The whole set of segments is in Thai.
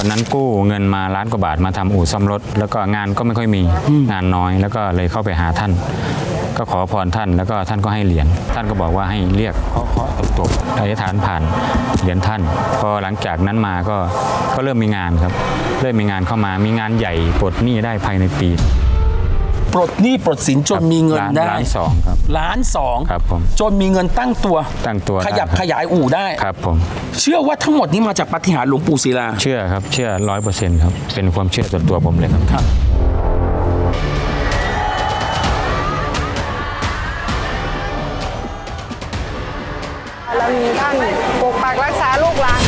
ตอนนั้นกู้เงินมาล้านกว่าบาทมาทำอู่ซ่อมรถ แล้วก็งานก็ไม่ค่อยมีงานน้อย แล้วก็เลยเข้าไปหาท่าน ก็ขอพรท่านแล้วก็ท่านก็ให้เหรียญท่านก็บอกว่าให้เรียกเคาะเคาะตบตบอธิษฐานผ่านเหรียญท่าน พอหลังจากนั้นมาก็ก็เริ่มมีงานครับ เริ่มมีงานเข้ามามีงานใหญ่ปลดหนี้ได้ภายในปี ปลดหนี้ปลดสินจนมีเงินล้านได้ล้านสองครับล้านสองครับผมจนมีเงินตั้งตัว ตั้งตัวขยับได้ครับ ขยายอู่ได้ ครับผม เชื่อว่าทั้งหมดนี้มาจากปาฏิหาริย์หลวงปู่ศิลา เชื่อครับ เชื่อร้อยเปอร์เซ็นต์ครับ เป็นความเชื่อส่วนตัวผมเลยครับ ครับ เรามีท่านปกปักรักษาลูกหลาน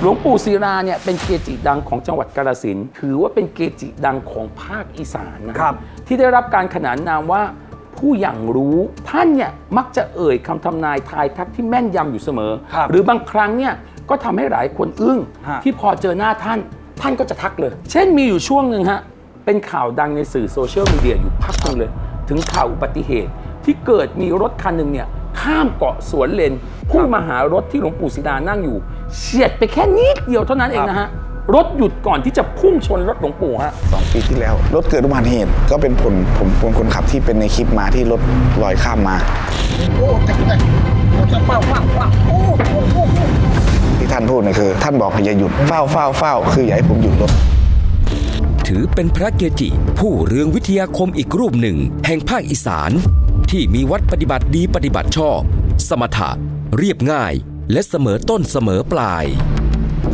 หลวงปู่ศิลาเนี่ยเป็นเกจิดังของจังหวัดกาฬสินธุ์ถือว่าเป็นเกจิดังของภาคอีสานนะครับ ที่ได้รับการขนานนามว่าผู้อย่างรู้ท่านเนี่ยมักจะเอ่ยคำทำนายทายทักที่แม่นยำอยู่เสมอ ครับหรือบางครั้งเนี่ยก็ทำให้หลายคนอึ้งฮะ ที่พอเจอหน้าท่าน ท่านก็จะทักเลย เช่นมีอยู่ช่วงหนึ่งฮะ เป็นข่าวดังในสื่อโซเชียลมีเดียอยู่พักหนึงเลย ถึงข่าวอุบัติเหตุที่เกิดมีรถคันหนึ่งเนี่ย ข้ามเกาะสวนเลนพุ่งมาหารถที่หลวงปู่ศิดานั่งอยู่เฉียดไปแค่นิดเดียวเท่านั้นเองนะฮะรถหยุดก่อนที่จะพุ่งชนรถหลวงปู่ฮะสองปีที่แล้ว รถเกิดอุบัติเหตุก็เป็นผลผมเป็นคนขับที่เป็นในคลิปมาที่รถลอยข้ามมาที่ท่านพูดเนี่ยคือ ท่านบอกให้อย่าหยุดเฝ้าเฝ้าเฝ้าคืออย่าให้ผมหยุดรถถือเป็นพระเกจิ ผู้เรืองวิทยาคมอีกรูปหนึ่ง แห่งภาคอีสาน ที่มีวัดปฏิบัติดีปฏิบัติชอบ สมถะ เรียบง่าย และเสมอต้นเสมอปลาย